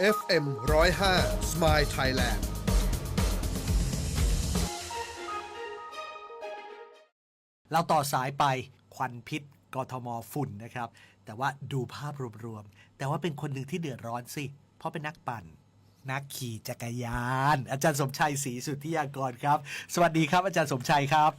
FM 105 Smile Thailand เราต่อสายไปควันพิษกทมฝุ่นนะครับ แต่ว่าดูภาพรวมๆ แต่ว่าเป็นคนหนึ่งที่เดือดร้อนสิ เพราะเป็นนักปั่น นักขี่จักรยาน อาจารย์สมชัยศรีสุทธิยากรครับ สวัสดีครับอาจารย์สมชัยครับ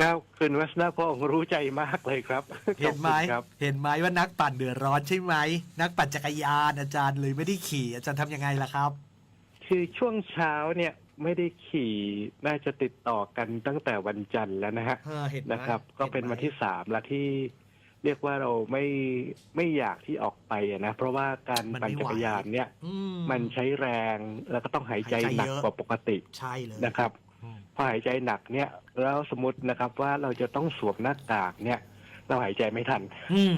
ครับคุณวัฒนาพงศ์รู้ใจมากเลยครับเห็นไหมขอบคุณครับเห็นไหมว่านักปั่นเดือดร้อนใช่ไหม นักปั่นจักรยานอาจารย์เลยไม่ได้ขี่อาจารย์ทำยังไงล่ะครับ คือช่วงเช้าเนี่ยไม่ได้ขี่น่าจะติดต่อกันตั้งแต่วันจันทร์แล้วนะฮะเออเห็นไหมนะครับ ก็เป็นห็ไหมวันที่สามแล้วที่เรียกว่าเราไม่ไม่อยากที่ออกไปอะนะ เพราะว่าการมันปั่นไม่ไหวจักรยานเนี่ยอืมันใช้แรงแล้วก็ต้องหายใจหายใจหนักเยอะกว่าปกติใช่เลยนะครับอืม พอหายใจหนักเนี่ยแล้วสมมตินะครับว่าเราจะต้องสวมหน้ากากเนี่ย เราหายใจไม่ทันอืม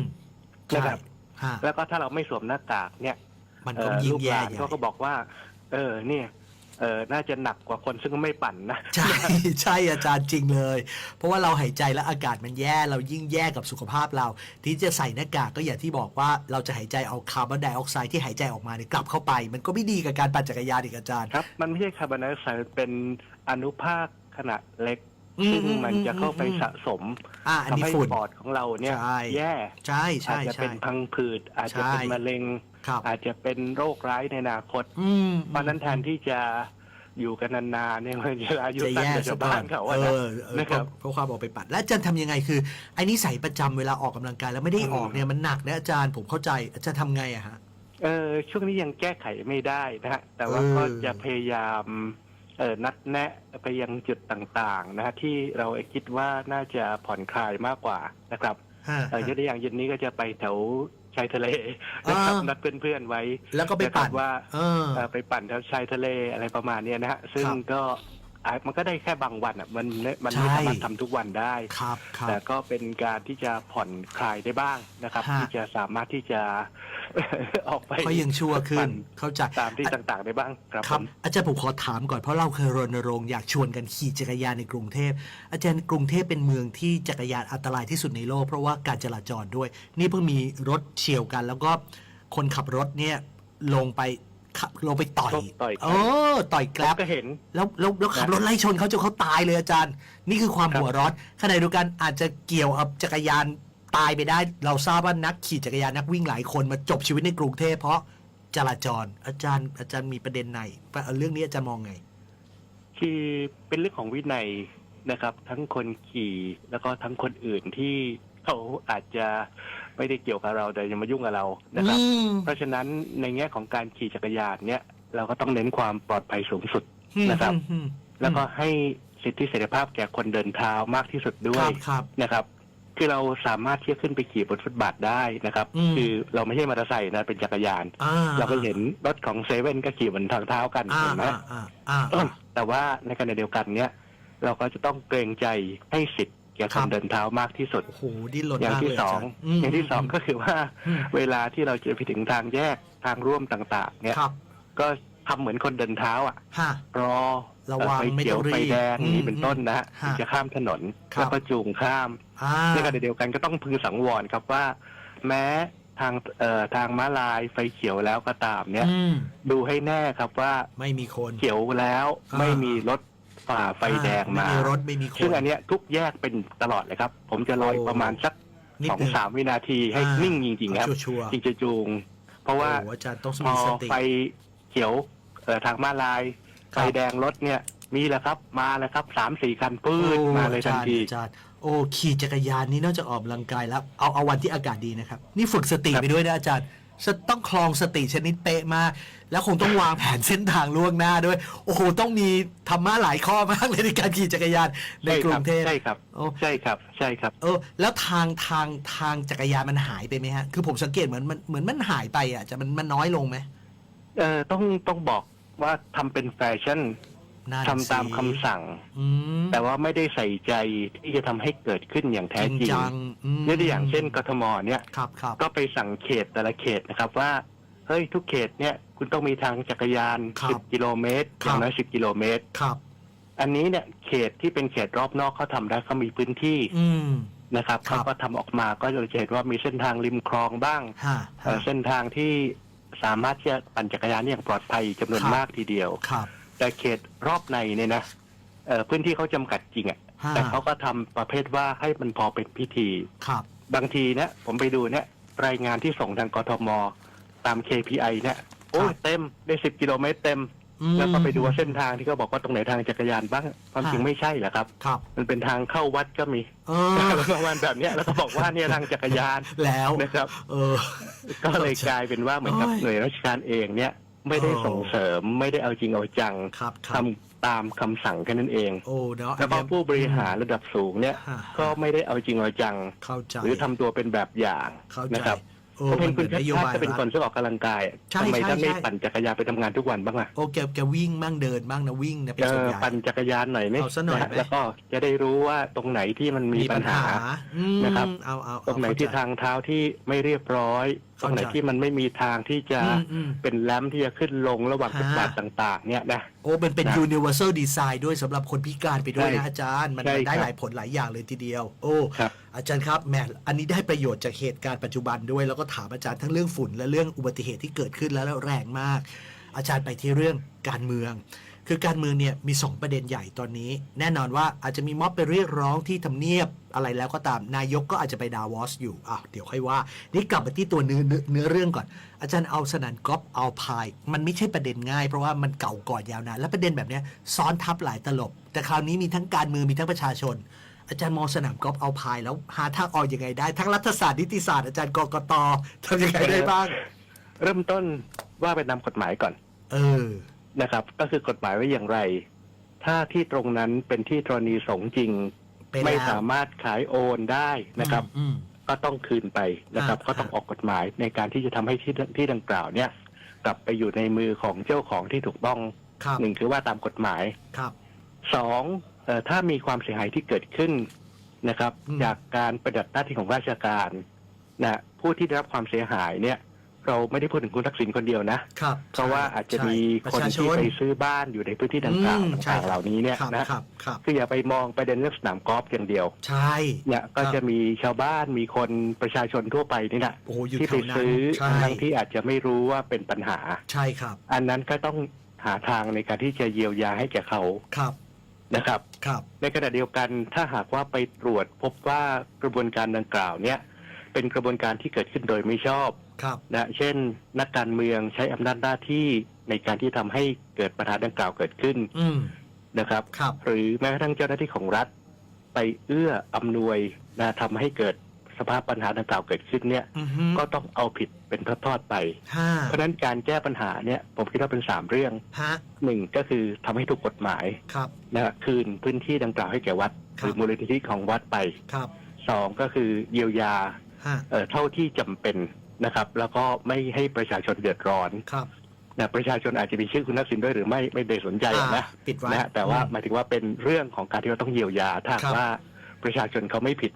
นะใช่ครับฮะแล้วก็ถ้าเราไม่สวมหน้ากากเนี่ย มันเอ่ก็อยิ่ลูงกหแย่ลานใหญ่เขาก็บอกว่า เออเนี่ยเออน่าจะหนักกว่าคนซึ่งไม่ปั่นนะ ใช่ใช่อาจารย์จริงเลย เพราะว่าเราหายใจแล้วอากาศมันแย่เรายิ่งแย่กับสุขภาพเรา ที่จะใส่หน้ากากก็อย่างที่บอกว่าเราจะหายใจเอาคาร์บอนไดออกไซด์ที่หายใจออกมาเนี่ยกลับเข้าไป มันก็ไม่ดีกับการปั่นจักรยานอีกอาจารย์ครับ มันไม่ใช่คาร์บอนไดออกไซด์เป็น อนุภาคขนาดเล็ก อืมซึ่งมันจะเข้าไปอืมสะสมอ่าอันทำนี้ให้ฝุ่น ปอดของเราเนี่ย ใช่ แย่ใช่อาใช่จจะใช่ เป็นพังผืด อาจจะเป็นใช่ มะเร็ง ครับ อาจจะเป็นโรคร้ายในอนาคต อืมเพราะฉะนั้นแทนที่จะอยู่กันนานๆเนี่ยมันจะอายุจะสั้นแย่กว่าซะชาวก่อบ้านนเขาเออะนะ อเออนะเพครัราะบเพราะความออกไปปั่นแล้วอาจารย์ทำยังไงคือไอ้นิสัยประจำเวลาออกกำลังกายแล้วไม่ได้ออกเนี่ยมันหนักนะอาจารย์ผมเข้าใจอาจารย์ทำไงอะฮะ เออช่วงนี้ยังแก้ไขไม่ได้นะฮะแต่ว่าเออ ก็จะพยายามเออ นัดแนะไปยังจุดต่างๆนะฮะที่เราคิดว่าน่าจะผ่อนคลายมากกว่านะครับฮะเออยกตัวอย่างเย็นนี้ก็จะไปแถวชายทะเลนะครับอ่านันัดเพื่อนๆไว้ แล้วก็ไปปั่นนะครับว่าเออเอ่อไปปั่นแถวชายทะเลอะไรประมาณเนี้ยนะฮะซึ่งครับก็ อะมันก็ได้แค่บางวันอะมันไม่มันใช่ไม่สามารถทำทุกวันได้ ครับครับแต่ก็เป็นการที่จะผ่อนคลายได้บ้างนะครับ ฮะ ที่จะสามารถที่จะ ออกไปก็ยังชั่วขึ้ปั่นเข้าใจ ตามที่ต่างๆได้บ้างครับครับผมอาจารย์ผมขอถามก่อนเพราะเราเคยรณรงค์อยากชวนกันขี่จักรยานในกรุงเทพ อาจารย์กรุงเทพเป็นเมืองที่จักรยานอันตรายที่สุดในโลก เพราะว่าการจราจรด้วย นี่เพิ่งมีรถเฉียวกัน แล้วก็คนขับรถเนี่ยลงไป ขับลงไปต่อย ต่อยกันเออ ต่อยแกผมล็บ ก็เห็น แล้วแล้วแล้วขับรถไล่ชนเขาจนเขาตายเลยอาจารย์ นี่คือความครับ หัวร้อนขณะเดียวกันอาจจะเกี่ยวกับจักรยานตายไปได้ เราทราบว่านักขี่จักรยานนักวิ่งหลายคนมาจบชีวิตในกรุงเทพเพราะจราจรอาจารย์ อาจารย์มีประเด็นไหนเรื่องนี้อาจารย์มองไง คือเป็นเรื่องของวินัยนะครับ ทั้งคนขี่แล้วก็ทั้งคนอื่นที่เขาอาจจะ ไม่ได้เกี่ยวกับเราแต่ยังมายุ่งกับเรานะครับ อืมเพราะฉะนั้นในแง่ของการขี่จักรยานเนี่ยเราก็ต้องเน้นความปลอดภัยสูงสุด นะครับ อืมแล้วก็ให้สิทธิเสรีภาพแก่คนเดินเท้ามากที่สุดด้วคยรับครับ นะครับ คือเราสามารถที่จะขึ้นไปขี่บนฟุตบาทได้นะครับ อืม คือเราไม่ใช่มอเตอร์ไซค์นะเป็นจักรยาน อ่าเราก็เห็นรถของเซเว่นก็ขี่บนทางเท้ากันอ่าเห็นไหม อ่าอ่าอ่าอ่าแต่ว่าในขณะเดียวกันเนี่ย เราก็จะต้องเกรงใจให้สิทธิ์ แก่คครับนเดินเท้ามากที่สุดโอ้โหดิ้นรนอย่างมากที่เลยสองจรย์อย่างที่สองก็คือว่าอืมเวลาที่เราจะไปถึงทางแยกทางร่วมต่างๆ เนี่ยครับก็ทำเหมือนคนเดินเท้าอะฮะรอระวังไฟไม่เขียต้วองรีบไฟแดงอืมนี่เป็นต้นนะฮะฮะที่จะข้ามถนนครับแล้วก็จูงข้ามอ่าในขณะเดียวกันก็ต้องพึงสังวรครับว่า แม้ทางเอ่อทางม้าลายไฟเขียวแล้วก็ตามเนี่ยอืมดูให้แน่ครับว่าไม่มีคนเขียวแล้วอ่าไม่มีรถ ฝ่าไฟแดงอ่มาไม่มีรถไม่มีคนซึ่งอันเนี้ยทุกแยกเป็นตลอดเลยครับ ผมจะรออีกโอ้ประมาณสักนิดสองหนึ่งสามวินาทีให้อ่านิ่งจริงๆครับชัวร์ๆจริงจะจูง เพราะว่าโอ้อาจารย์ต้องพอมีสติไฟเขียวเอ่อทางม้าลายครัไฟบแดงรถเนี่ยมีแล้วครับมาแล้วครับสามสี่คันปื้ดโอ้มาเลยทันทีอาจารย์อาจารย์โอ้ขี่จักรยานนี่นอกจากออกกำลังกายแล้วเอาเอาวันที่อากาศดีนะครับ นี่ฝึกสติไปด้วยนะอาจารย์ จะต้องคลองสติชนิดเป๊ะมาก แล้วคงต้องวางแผนเส้นทางล่วงหน้าด้วย โอ้โห ต้องมีธรรมะหลายข้อมากเลยในการขี่จักรยานในกรุงเทพใช่ครับโอ้ใช่ครับใช่ครับ เออ แล้วทางทางทางจักรยานมันหายไปไหมฮะ คือผมสังเกตเหมือนมันเหมือนมันหายไปอะจะมันมันน้อยลงไหมเอ่อต้องต้องบอกว่าทำเป็นแฟชั่น นั่นทำตามสิคำสั่ง อืมแต่ว่าไม่ได้ใส่ใจที่จะทำให้เกิดขึ้นอย่างแท้จริงจริงจังมยกตัวอย่างเช่นกทมเนี่ยครับครับก็ไปสั่งเขตแต่ละเขตนะครับว่าเฮ้ยทุกเขตเนี่ยคุณต้องมีทางจักรยานครับ10 กิโลเมตรคอรับย่างน้อย10 กิโลเมตร ครับ อันนี้เนี่ยเขตที่เป็นเขตรอบนอกเขาทำได้เขามีพื้นที่อืม นะครับครับ เขาก็ทำออกมาก็จะเห็นว่ามีเส้นทางริมคลองบ้างฮะเอ่อฮะเส้นทางที่สามารถที่จะปั่นจักรยานได้อย่างปลอดภัยจำนวนครับ มากทีเดียว ครับ แต่เขตรอบในเนี่ยนะเอ่อพื้นที่เขาจำกัดจริงอะ่ะฮะแต่เขาก็ทำประเภทว่าให้มันพอเป็นพิธี ครับ บางทีเนี่ยผมไปดูเนี่ยรายงานที่ส่งทางกทม ตาม KPI เนี่ยโอ้ยเต็มได้สิบกิโลเมตรเต็ม อืม แล้วก็ไปดูว่าเส้นทางที่เขาบอกว่าตรงไหนทางจักรยานบ้างความจริงฮะ ไม่ใช่แหละครับ ครับ มันเป็นทางเข้าวัดก็มีเออ ประมาณแบบเนี้ยแล้วก็บอกว่าเนี่ยทางจักรยานแล้ว นะครับ เออ ก็เลยกลายเป็นว่าเหมือนกับโอ้ย หน่วยราชการเองเนี่ย ไม่ได้โอ้ส่งเสริม ไม่ได้เอาจริงเอาจังครับคทำรับตามคำสั่งแค่นั้นเอง โอ้เนาะแล้วก็อันเนี้ย ผู้บริหารระดับสูงเนี่ย ฮะ ก็ไม่ได้เอาจริงเอาจัง เข้าใจ หรือทำตัวเป็นแบบอย่างเข้าใจนะครับโอ้ผมมัเห็นนเหคุมืณอนชานติโยชาติบายก็เป็นรัฐคนชอบออกกำลังกายใช่ทำไมใช่ท่านไม่ใช่ ปั่นจักรยานไปทำงานทุกวันบ้างล่ะโอ้แกแกวิ่งบ้างเดินบ้างนะวิ่งนะเป็นเอส่วนอใหญ่ ปั่นจักรยานหน่อยไหมเอาซะหน่อยไหมะแล้วก็จะได้รู้ว่าตรงไหนที่มันมีปัญหา อืมนะครับ เอาเอาตรงไหนที่ทางเท้าที่ไม่เรียบร้อย ตรงไหนที่มันไม่มีทางที่จะอืมอืมเป็นแลมที่จะขึ้นลงระหว่างฮะฟุตบาทต่างๆ เนี่ยนะโอ้มันเป็นนะ universal design ด้วยสำหรับคนพิการไปด้วยใช่นะอาจารย์ มันใช่มันได้ครับหลายผลหลายอย่างเลยทีเดียว โอ้ครับอาจารย์ครับแหมอันนี้ได้ประโยชน์จากเหตุการณ์ปัจจุบันด้วย แล้วก็ถามอาจารย์ทั้งเรื่องฝุ่นและเรื่องอุบัติเหตุที่เกิดขึ้นแล้วแล้วแรงมาก อาจารย์ไปที่เรื่องการเมือง คือการเมืองเนี่ยมี 2 ประเด็นใหญ่ตอนนี้ แน่นอนว่าอาจจะมีม็อบไปเรียกร้องที่ทำเนียบอะไรแล้วก็ตามนายกก็อาจจะไปดาวอสอยู่อ้าวเดี๋ยวค่อยว่า นี่กลับมาที่ตัวเนื้อเนื้อเนื้อเรื่องก่อน อาจารย์เอาสนามกอล์ฟเอาพาย มันไม่ใช่ประเด็นง่ายเพราะว่ามันเก่าก่อนยาวนานและประเด็นแบบเนี้ยซ้อนทับหลายตลบ แต่คราวนี้มีทั้งการเมืองมีทั้งประชาชน อาจารย์มองสนามกอล์ฟเอาพายแล้วหาทางออกยังไงได้ ทั้งรัฐศาสตร์นิติศาสตร์อาจารย์กกตทำยังไงได้บ้าง เริ่มต้นว่าไปตามกฎหมายก่อน เออ นะครับ ก็คือกฎหมายไว้อย่างไร ถ้าที่ตรงนั้นเป็นที่ธรณีสงฆ์จริงเป็นไม่แล้วสามารถขายโอนได้นะครับอืมก็ต้องคืนไปนะครับอ่าก็ต้องออกกฎหมายในการที่จะทำให้ที่ที่ดังกล่าวเนี่ย กลับไปอยู่ในมือของเจ้าของที่ถูกต้องครับหนึ่งคือว่าตามกฎหมายครับสองเอ่อถ้ามีความเสียหายที่เกิดขึ้นนะครับอืมจากการปฏิบัติหน้าที่ของราชการนะผู้ที่ได้รับความเสียหายเนี่ย เราไม่ได้พูดถึงคุณทักษิณคนเดียวนะครับเพราะว่าอาจจะใช่มีประคนชาชที่นไปซื้อบ้านอยู่ในพื้นที่ดังกล่าวอืมใช่ต่างๆเหล่านี้เนี่ยครับนะครับครับคืออย่าไปมองประเด็นเรื่องสนามกอล์ฟอย่างเดียว ใช่เนี่ยก็ครับจะมีชาวบ้านมีคนประชาชนทั่วไปนี่แหละโอ้โหอยู่ที่แถไปวนั้นซื้อใช่ทั้งที่อาจจะไม่รู้ว่าเป็นปัญหาใช่ครับ อันนั้นก็ต้องหาทางในการที่จะเยียวยาให้แก่เขาครับนะครับครับ ในขณะเดียวกันถ้าหากว่าไปตรวจพบว่ากระบวนการดังกล่าวเนี่ยเป็นกระบวนการที่เกิดขึ้นโดยไม่ชอบ ครับนะเช่น นักการเมืองใช้อำนาจหน้าที่ในการที่ทำให้เกิดปัญหาดังกล่าวเกิดขึ้นอืม นะครับ ครับ หรือแม้กระทั่งเจ้าหน้าที่ของรัฐ ไปเอื้ออำนวยนะทำให้เกิดสภาพปัญหาดังกล่าวเกิดขึ้นเนี่ย อือฮึก็ต้องเอาผิดเป็นทอดๆไป ห้าเพราะฉะนั้นการแก้ปัญหาเนี่ยผมคิดว่าเป็นสามเรื่องฮะหนึ่งก็คือทำให้ถูกกฎหมายครับ นะฮะคืนพื้นที่ดังกล่าวให้แก่วัด คหรับ รือมูลนิธิของวัดไปครับสองก็คือเยียวยาฮะเอ่อเท่าที่จำเป็น นะครับ แล้วก็ไม่ให้ประชาชนเดือดร้อนครับนะประชาชนอาจจะมีชื่อคุณทักษิณด้วยหรือไม่ไม่ได้สนใจอะนะอ่าปิดไว้นะฮะแต่ว่าอืมหมายถึงว่าเป็นเรื่องของการที่เราต้องเยียวยาถ้าหากครับว่าประชาชนเขาไม่ผิด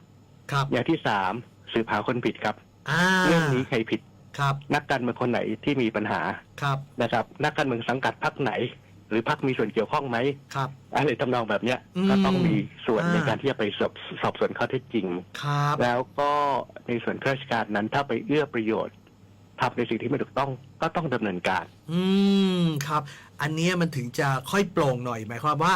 ครับอย่างที่สามสืบหาคนผิดครับอ่าเรื่องนี้ใครผิดครับ นักการเมืองคนไหนที่มีปัญหาครับนะครับ นักการเมืองสังกัดพรรคไหน หรือพรรคมีส่วนเกี่ยวข้องไหมครับ อะไรทำนองแบบเนี้ยอืม ก็ต้องมีส่วนอ่าในการที่จะไปสอบสอบสวนข้อเท็จจริง ครับ แล้วก็ในส่วนข้าราชการนั้นถ้าไปเอื้อประโยชน์ทำในสิ่งที่ไม่ถูกต้องก็ต้องดำเนินการ อืมครับ อันเนี้ยมันถึงจะค่อยโปร่งหน่อยหมายความว่า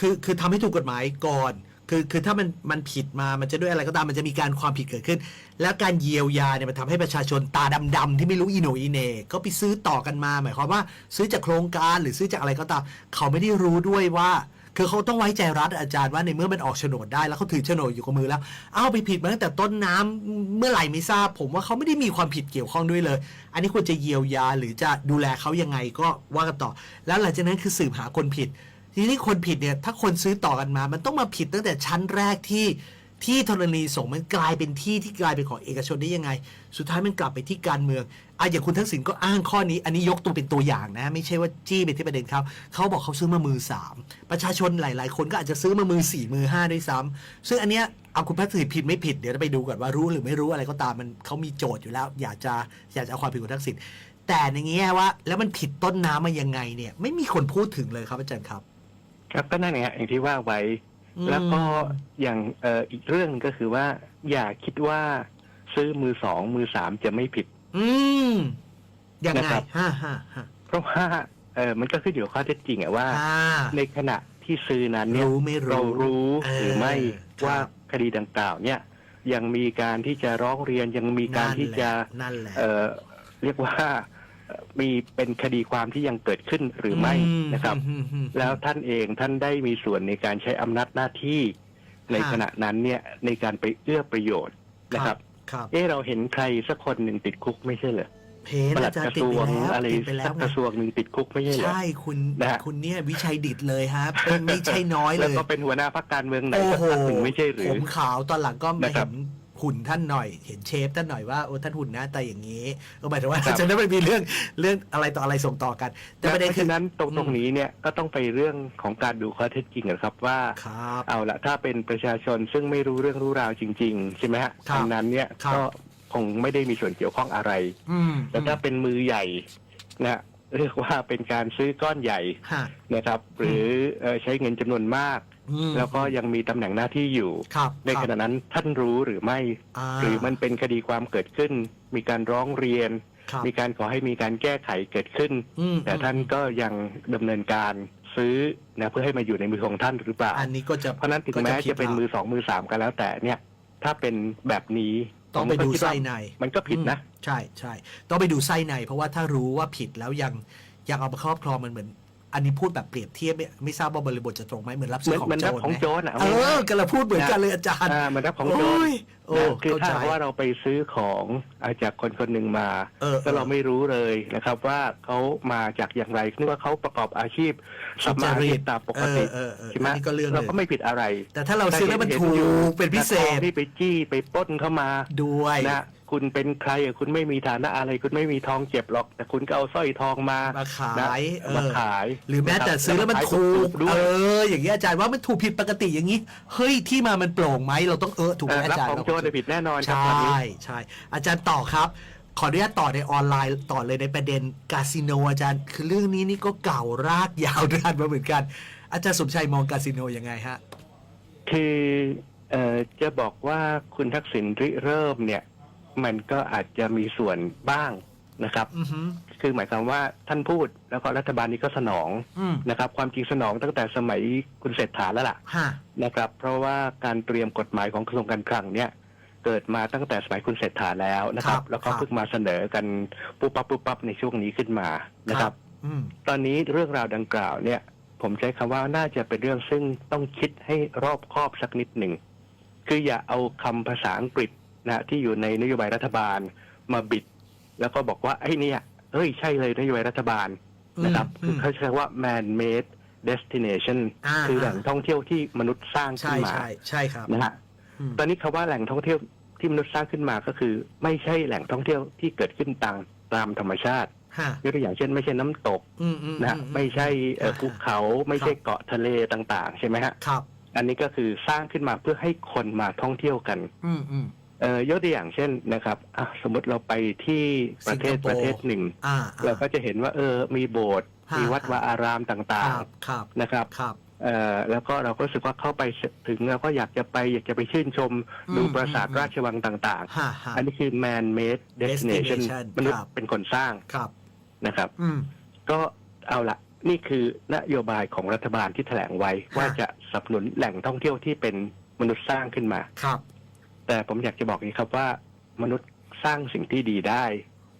คือคือทำให้ถูกกฎหมายก่อน คือคือถ้ามันมันผิดมามันจะด้วยอะไรก็ตามมันจะมีการความผิดเกิดขึ้น แล้วการเยียวยาเนี่ยมันทำให้ประชาชนตาดำๆที่ไม่รู้อีโหนอีเหน่ก็ไปซื้อต่อกันมา หมายความว่าซื้อจากโครงการหรือซื้อจากอะไรก็ตาม เขาไม่ได้รู้ด้วยว่า คือเขาต้องไว้ใจรัฐอาจารย์ว่าในเมื่อมันออกโฉนดได้แล้วเขาถือโฉนดอยู่กับมือแล้วเอาไปผิดมาตั้งแต่ต้นน้ำเมื่อไหร่ไม่ทราบ ผมว่าเขาไม่ได้มีความผิดเกี่ยวข้องด้วยเลย อันนี้ควรจะเยียวยาหรือจะดูแลเขายังไงก็ว่ากันต่อ แล้วหลังจากนั้นคือสืบหาคนผิด ทีนี้คนผิดเนี่ย ถ้าคนซื้อต่อกันมา มันต้องมาผิดตั้งแต่ชั้นแรกที่ที่ธรณีสงฆ์มันกลายเป็นที่ที่กลายเป็นของเอกชนได้ยังไง สุดท้ายมันกลับไปที่การเมืองอะอย่างคุณทักษิณก็อ้างข้อนี้ อันนี้ยกตัวเป็นตัวอย่างนะ ไม่ใช่ว่าจี้ไปที่ประเด็นเขาเขาบอกเขาซื้อมามือสามประชาชนหลาย ๆ คนก็อาจจะซื้อมามือสี่มือห้าด้วยซ้ำซึ่งอันเนี้ยเอาคุณพัฒน์ผิดไม่ผิดเดี๋ยวไปดูก่อนว่ารู้หรือไม่รู้อะไรก็ตามมันเขามีโจทย์อยู่แล้ว อยากจะอยากจะเอาความผิดคุณทักษิณแต่ในแง่ว่า แล้วมันผิดต้นน้ำมายังไงเนี่ยไม่มีคนพูดถึงเลยครับอาจารย์ครับ ครับก็นั่นไงฮะอย่างที่ว่าไว้ อืมแล้วก็อย่างเอ่ออีกเรื่องหนึ่งก็คือว่า อย่าคิดว่าซื้อมือสองมือสามจะไม่ผิด อืมยังไงนะครับ ฮ่าฮ่าฮ่าเพราะว่าเออมันก็ขึ้นอยู่กับข้อเท็จจริงอะว่า อ่าในขณะที่ซื้อนั้นเนี่ยรู้ไม่รู้เรารู้เออหรือไม่ครับ ว่าคดีดังกล่าวเนี่ย ยังมีการที่จะร้องเรียนยังมีการที่จะ นั่นแหละเอ่อเรียกว่าเอ่อ มีเป็นคดีความที่ยังเกิดขึ้นหรือไม่นะครับอืมอืมแล้วท่านเองท่านได้มีส่วนในการใช้อำนาจหน้าที่ในค่ะขณะนั้นเนี่ยในการไปเอื้อประโยชน์นะครับครับเอ๊ะเราเห็นใครสักคนหนึ่งติดคุกไม่ใช่เหรอเพนปลัอาดจารกย์ระติดทรไปวงแล้วอะไรติดไปแล้สัวกไงกระทรวงหนึ่งติดคุกไม่ใช่เหรอใช่คุณนะฮะคุณเนี่ยวิชัยดิตเลยครับเป็นไม่ใช่น้อยเลแล้วยก็เป็นหัวหน้าพรรคการเมืองไหนโอ้สักโหพรรคหนึ่งไม่ใช่หรืผอมขาวตอนหลังก็มานะครัเห็บน หุ่นท่านหน่อย เห็นเชฟท่านหน่อยว่าโอ้ท่านหุ่นหน้าตาอย่างนี้ก็หมายถึงว่าครับจะได้ไม่มีเรื่องเรื่องอะไรต่ออะไรส่งต่อกัน แต่ประเด็นเพราะคือ ฉะนั้นตรงอืม ตรงนี้เนี่ยก็ต้องไปเรื่องของการดูข้อเท็จจริงนะครับว่า ครับ เอาละถ้าเป็นประชาชนซึ่งไม่รู้เรื่องรู้ราวจริง ๆ ใช่ไหมฮะครับอันนั้นเนี่ยครับ ก็คงไม่ได้มีส่วนเกี่ยวข้องอะไร อืมแต่ถ้าเป็นมือใหญ่นะเรียกว่าเป็นการซื้อก้อนใหญ่ฮะ นะครับ หรือเอ่อใช้เงินจำนวนมาก อืม แล้วก็ยังมีตำแหน่งหน้าที่อยู่ ครับในขณะนั้นท่านรู้หรือไม่าหรือมันเป็นคดีความเกิดขึ้น มีการร้องเรียน ครับมีการขอให้มีการแก้ไขเกิดขึ้น อืมแต่ท่านก็ยังดำเนินการซื้อนะเพื่อให้มาอยู่ในมือของท่านหรือเปล่า อันนี้ก็จะ เพราะฉะนั้นถึงแม้ก็ผิดจะเป็นมือสองมือสามกันแล้วแต่เนี่ย ถ้าเป็นแบบนี้ต้องไปผมก็ดูคิว่าไส้ในมันก็ผิดนะ อืมใช่ใช่ต้องไปดูไส้ใน เพราะว่าถ้ารู้ว่าผิดแล้วยังยังเอามาครอบครองมันเหมือน อันนี้พูดแบบเปรียบเทียบไม่ไม่ทราบว่าบริบทจะตรงไหมเหมือนรับเหซื้มืออนของเหมือนโจรับรของไหมโจรอะเออกำลังพูดเหมือนกันเลยอาจารย์อ่าเหมือนรับของโจรโอ้ยโอ้นะคือเข้าถ้าใจ หากว่าเราไปซื้อของอาจากคนคนหนึ่งมาเออแล้วเราไม่รู้เลยนะครับ ว่าเขามาจากอย่างไรนึกว่าเขาประกอบอาชีพสุทำจอาริชีตพตามปกติเออเออเออใช่ไหมอันนี้ก็เรื่องหเรานึ่งก็ไม่ผิดอะไรแต่ถ้าเราซื้อแล้วมันห็ถูอยู่กเป็นพิเศทษองที่ไปจี้ไปปล้นเข้ามาด้วย นะ คุณเป็นใครอะคุณไม่มีฐานะอะไร คุณไม่มีทองเก็บหรอก แต่คุณก็เอาสร้อยทองมามาขานะยเอมาอขาย หรือแม้แต่ะคบซื้อแล้วมันขายถูกด้วเอยออย่างเงี้ยอาจารย์ว่ามันถูกผิดปกติอย่างนี้ เฮ้ยที่มามันโปร่งไหมเราต้องเออถูกไหเอมออารับจารย์ของโจรเนี่ยผิดแน่นอนครับใชตอนนี้่ใช่อาจารย์ต่อครับขออนุญาตต่อในออนไลน์ต่อเลยในประเด็นคาสิโนอาจารย์ คือเรื่องนี้นี่ก็เก่ารากยาวนานมาเหมือนกัน อาจารย์สมชัยมองคาสิโนยังไงฮะ คือเอ่อจะบอกว่าคุณทักษิณริเริ่มเนี่ย มันก็อาจจะมีส่วนบ้างนะครับ อือหือคือหมายความว่าท่านพูดแล้วก็รัฐบาลนี้ก็สนองอืมนะครับ ความจริงสนองตั้งแต่สมัยคุณเศรษฐาแล้วล่ะฮะนะครับ เพราะว่าการเตรียมกฎหมายของกระทรวงการคลังเนี่ย เกิดมาตั้งแต่สมัยคุณเศรษฐาแล้วนะครับ แล้วก็เพิ่งมาเสนอกันปุ๊บปั๊บปุ๊บปั๊บในช่วงนี้ขึ้นมานะครับ อืมตอนนี้เรื่องราวดังกล่าวเนี่ย ผมใช้คำว่าน่าจะเป็นเรื่องซึ่งต้องคิดให้รอบคอบสักนิดหนึ่ง คืออย่าเอาคำภาษาอังกฤษ นะที่อยู่ในนโยบายรัฐบาลมาบิด แล้วก็บอกว่าไอ้เนี่ยเฮ้ยใช่เลยนโยบายรัฐบาลนะครับอืคือมเขาใช้ว่า man made destination อ่าคือแหล่งท่องเที่ยวที่มนุษย์สร้างขึ้ใช่นมาใช่ใช่ครับนะฮะอืมตอนนี้คาว่าแหล่งท่องเที่ยวที่มนุษย์สร้างขึ้นมาก็คือ ไม่ใช่แหล่งท่องเที่ยวที่เกิดขึ้นตามตามธรรมชาติฮะยกตัวอย่างเช่น ไม่ใช่น้ำตกอืมอืมนะฮะอืไม่ใช่เอ่ออ่าภูเขาไม่ใช่เกาะทะเลต่าง ๆ ใช่ไหมฮะครับ อันนี้ก็คือสร้างขึ้นมาเพื่อให้คนมาท่องเที่ยวกันอืมอืม เอ่อยกตัวอย่างเช่นนะครับอะสมมติเราไปที่ประเทศสิงคโปร์ ประเทศหนึ่งอ่า เราก็จะเห็นว่าเออมีโบสถ์ฮะ มีวัดวาอารามต่าคงรับครับๆนะครับครับ เอ่อแล้วก็เราก็รู้สึกว่าเข้าไปถึงเราก็อยากจะไปอยากจะไปชื่นชมอืมดูปราสาทอืม ราชวังต่างฮะฮะๆอันนี้คือ man made destination Destination มนุษย์ครับ เป็นคนสร้างครับ นะครับ อืม ก็เอาละนี่คือนโยบายของรัฐบาลที่แถลงไว้ฮะว่าจะสนับสนุนแหล่งท่องเที่ยวที่เป็นมนุษย์สร้างขึ้นมา ครับ แต่ผมอยากจะบอกอย่างนี้ครับว่า มนุษย์สร้างสิ่งที่ดีได้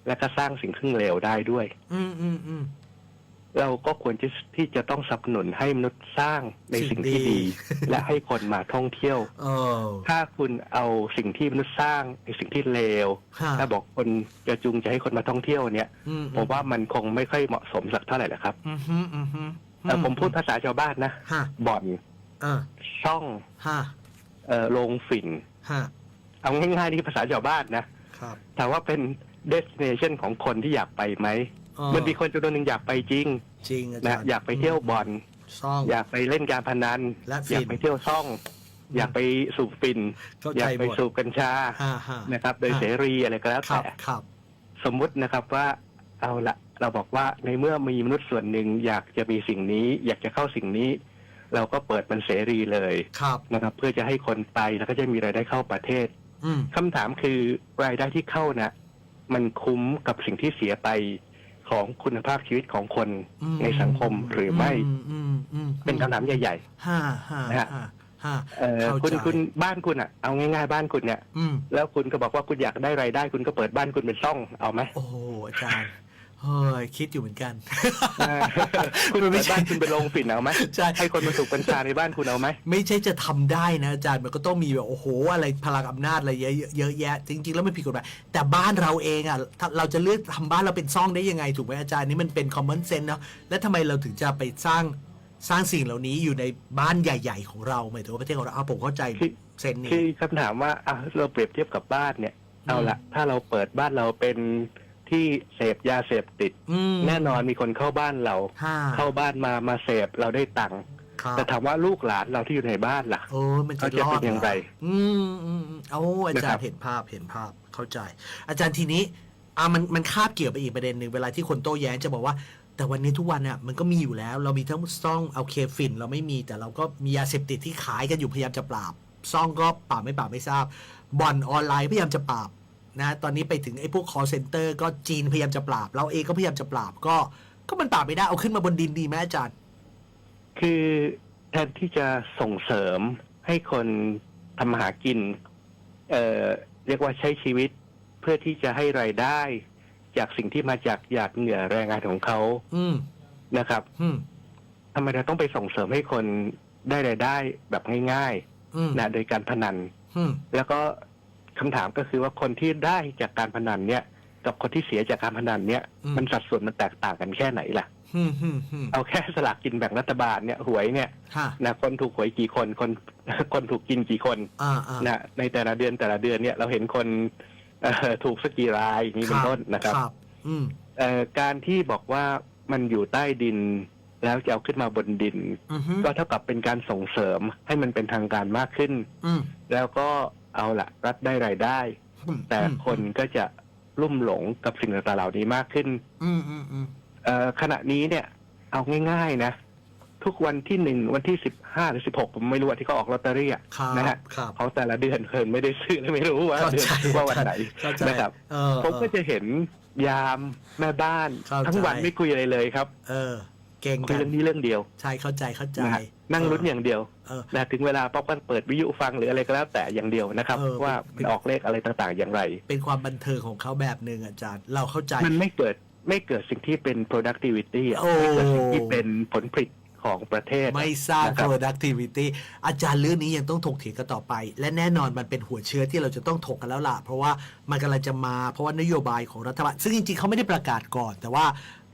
และก็สร้างสิ่งที่เลวได้ด้วย อืมอืมอืมเราก็ควรที่ที่จะต้องสนับสนุนให้มนุษย์สร้างในสิ่สิ่งงที่ดีดี และให้คนมาท่องเที่ยวเออถ้าคุณเอาสิ่งที่มนุษย์สร้างในสิ่งที่เลวฮะถ้าบอกคนจะจูงใจให้คนมาท่องเที่ยวเนี่ยอืผมว่ามันคงไม่ค่อยเหมาะสมสักเท่าไหร่แหละครับอืมอืมอืมอืมเอ่อผมพูดภาษาชาวบ้านนะฮะบ่อนอ่าช่องฮะเอ่อโรงฝิ่นฮะ เอาง่ายๆนี่ภาษาชาวบ้านนะครับ ถามว่าเป็น destination ของคนที่อยากไปไหมเออมันมีคนจำนวนหนึ่งอยากไปจริงจริงอานะจารย์อยากไปเที่ยวบ่อน ซ่อง อยากไปเล่นการพนัน และอยากฟินไปเที่ยวซ่อง อยากไปสูบฟิน เข้าอยาใจกหไปมดสูบกัญชาฮะฮะนะครับ โดยเสรีอะไรก็แล้วครัแต่บครับสมมุตินะครับว่าเอาละเราบอกว่าในเมื่อมีมนุษย์ส่วนหนึ่งอยากจะมีสิ่งนี้ อยากจะเข้าสิ่งนี้ เราก็เปิดมันเสรีเลยครับนะครับ เพื่อจะให้คนไปแล้วก็จะมีรายได้เข้าประเทศ อืม คำถามคือรายได้ที่เข้านะ มันคุ้มกับสิ่งที่เสียไปของคุณภาพชีวิตของคนอืม ในสังคมหรือไม่ อืมอืมอืมเป็นคำถามใหญ่ ฮ่าฮ่านะฮะ ฮ่าฮ่า ๆเอ่อเข้าคุณใจคุณบ้านคุณอะเอาง่ายๆบ้านคุณเนี่ย อืม แล้วคุณก็บอกว่าคุณอยากได้รายได้ คุณก็เปิดบ้านคุณเป็นซ่องเอาไหม โอ้โหอาจารย์ เฮ้ยคิดอยู่เหมือนกันเออคุณเปิดบ้านคุณเป็นโรงฝิ่นเอาไหมใช่ให้คนมาสูบกัญชาในบ้านคุณเอาไหมไม่ใช่จะทำได้นะอาจารย์มันก็ต้องมีแบบโอ้โหอะไรพลังอำนาจอะไรเยอะเยอะแยะ จริง ๆ แล้วมันผิดกฎหมายแต่บ้านเราเองอะถ้าเราจะเลือกทำบ้านเราเป็นซ่องได้ยังไงถูกไหมอาจารย์นี่มันเป็น common sense เนาะแล้วทำไมเราถึงจะไปสร้างสร้างสิ่งเหล่านี้อยู่ในบ้านใหญ่ ๆ ของเราหมายถึงว่าประเทศของเราเอาผมเข้าใจคือเซนนี้คือคำถามว่าอะเราเปรียบเทียบกับบ้านเนี่ยเอาละถ้าเราเปิดบ้านเราเป็น ที่เสพยาเสพติด อืม แน่นอนมีคนเข้าบ้านเราห้าเข้าบ้านมามาเสพเราได้ตังค์ครับแต่ถามว่าลูกหลานเราที่อยู่ในบ้านล่ะโอ้มันจะเขาจะรอเป็ดนอย่างไรเหอืมอืมอืมเอาอาจารนะครัย์บเห็นภาพเห็นภาพเข้าใจ อาจารย์ทีนี้อ่ามันมันคาบเกี่ยวไปอีกประเด็นหนึ่งเวลาที่คนโต้แย้งจะบอกว่า แต่วันนี้ทุกวันอะมันก็มีอยู่แล้ว เรามีทั้งซ่องเอาเคฟิน เราไม่มีแต่เราก็มียาเสพติดที่ขายกันอยู่พยายามจะปราบซ่องก็ปราบไม่ปราบไม่ทราบบ่อนออนไลน์พยายามจะปราบ นะตอนนี้ไปถึงไอ้พวก call center ก็จีนพยายามจะปราบ เราเองก็พยายามจะปราบ ก็ก็มันปราบไม่ได้เอาขึ้นมาบนดินดีไหมอาจารย์ คือแทนที่จะส่งเสริมให้คนทำมาหากิน เอ่อเรียกว่าใช้ชีวิตเพื่อที่จะให้รายได้ จากสิ่งที่มาจากหยาดเหงื่อแรงงานของเขาอืมนะครับอืมทำไมเราต้องไปส่งเสริมให้คนได้รายได้แบบง่ายอืมๆนะโดยการพนัน อืมแล้วก็ คำถามก็คือว่าคนที่ได้จากการพนันเนี่ยกับคนที่เสียจากการพนันเนี่ยอืมมันสัดส่วนมันแตกต่างกันแค่ไหนล่ะอืมอืมอืมเอาแค่สลากกินแบ่งรัฐบาลเนี่ยหวยเนี่ยฮะนะคนถูกหวยกี่คนคนคนถูกกินกี่คนอ่าอ่านะในแต่ละเดือนแต่ละเดือนเนี่ยเราเห็นคนเอ่อถูกสักกี่รายอย่างนี้เป็นต้นนะครับครับอืมเอ่อการที่บอกว่ามันอยู่ใต้ดินแล้วจะเอาขึ้นมาบนดินอือฮึก็เท่ากับเป็นการส่งเสริมให้มันเป็นทางการมากขึ้นอืมแล้วก็ เอาละรัฐได้รายได้อืมแต่คนก็จะลุ่มหลงกับสิ่งต่างๆเหล่านี้มากขึ้นอืมอืมอืมเอ่อขณะนี้เนี่ย เอาง่าย ๆ นะ ทุกวันที่หนึ่งวันที่สิบห้าหรือสิบหกผมไม่รู้ว่าที่เขาออกลอตเตอรี่อะครับนะฮะครับของแต่ละเดือนเคินไม่ได้ซื้อเลยไม่รู้ว่าเข้าเดือนใจว่าวันไหนเข้าใจนะครับเออผมก็เออจะเห็นยามแม่บ้านเข้าใจทั้งวันไม่คุยอะไรเลยครับ เออ เก่งคุยกันเรื่องนี้เรื่องเดียวใช่เข้าใจเข้าใจ นะฮะนั่งลุ้นอย่างเดียวเออ นะถึงเวลาป๊อปก็เปิดวิทยุฟังหรืออะไรก็แล้วแต่อย่างเดียวนะครับ เออ ว่าเป็นมันออกเลขอะไรต่างๆ อย่างไร เป็นความบันเทิงของเขาแบบหนึ่งอาจารย์ เราเข้าใจ มันไม่เกิดไม่เกิดสิ่งที่เป็น productivity อะโอ้ ไม่เกิดสิ่งที่เป็นผลผลิต ของประเทศอะไม่สร้างนะครับ productivity อาจารย์เรื่องนี้ยังต้องถกเถียงกันต่อไป และแน่นอนมันเป็นหัวเชื้อที่เราจะต้องถกกันแล้วล่ะ เพราะว่ามันกำลังจะมาเพราะว่านโยบายของรัฐบาล ซึ่งจริงๆเขาไม่ได้ประกาศก่อน แต่ว่า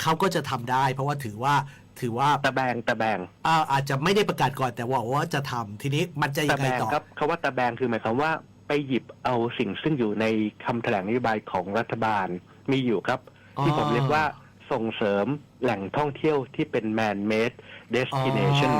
เขาก็จะทำได้ เพราะว่าถือว่าถือว่าตะแบงตะแบงอ่าอาจจะไม่ได้ประกาศก่อนแต่ว่าว่าจะทำทีนี้มันจะยัตะงแบไงงต่อครับคำว่าตะแบงคือหมายความว่าไปหยิบเอาสิ่งซึ่งอยู่ในคำแถลงนโยบายของรัฐบาลมีอยู่ครับ ที่ผมเรียกว่าส่งเสริมแหล่งท่องเที่ยวที่เป็น man made อ๋อ destination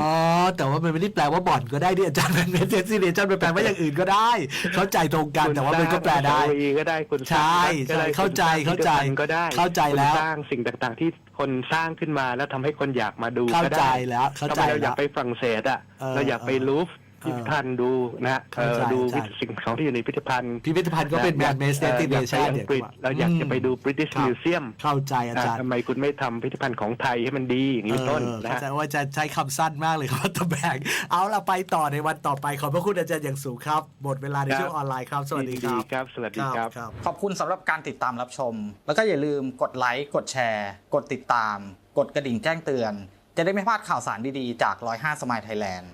แต่ว่ามันไม่ได้แปลว่าบ่อนก็ได้ดิอาจารย์มันเป็นเดสิเนชันมันแปลว่าอย่างอื่นก็ได้ เข้าใจตรงกันแต่ว่ามันก็แปลได้คุณสร้างอนุสาวรีย์ก็ได้คุณสร้างใช่วัดก็ได้ใช่เข้าใจคุณสร้งเข้าใจพิพิธภัณฑ์ก็ได้เข้าใจแล้วคุณสร้างสิ่งต่างๆที่คนสร้างขึ้นมาแล้วทำให้คนอยากมาดูเข้าก็ใจได้แล้วเข้าทำใจไมเราอแล้ยากวไปฝรั่งเศสอะเออเราอยากไปเออลูฟเออ พิพิธภัณฑ์ดูนะฮะเข้าใจเออดูเข้าใจสิ่งของที่อยู่ในพิพิธภัณฑ์พิพิธภัณฑ์ก็เป็นแมนเมสเดเอ่อติอเนยากไปชันอังกฤษเราอยากจะไปดู British ครับ Museum เข้าใจอาจารย์ ทำไมคุณไม่ทำพิพิธภัณฑ์ของไทยให้มันดีอย่างนี้เป็นต้นเออนะเข้าฮะ ใจว่าจะใช้คำสั้นมากเลยครับตะแบงเอาละไปต่อในวันต่อไป ขอบพระคุณอาจารย์อย่างสูงครับ หมดเวลาในช่วงออนไลน์ครับ สวัสดีคยินรับครับ สวัสดีครับ ครับ ขอบคุณสำหรับการติดตามรับชม แล้วก็อย่าลืมกดไลค์ กดแชร์ กดติดตาม กดกระดิ่งแจ้งเตือน จะได้ไม่พลาดข่าวสารดีๆ จาก 105 สมายไทยแลนด์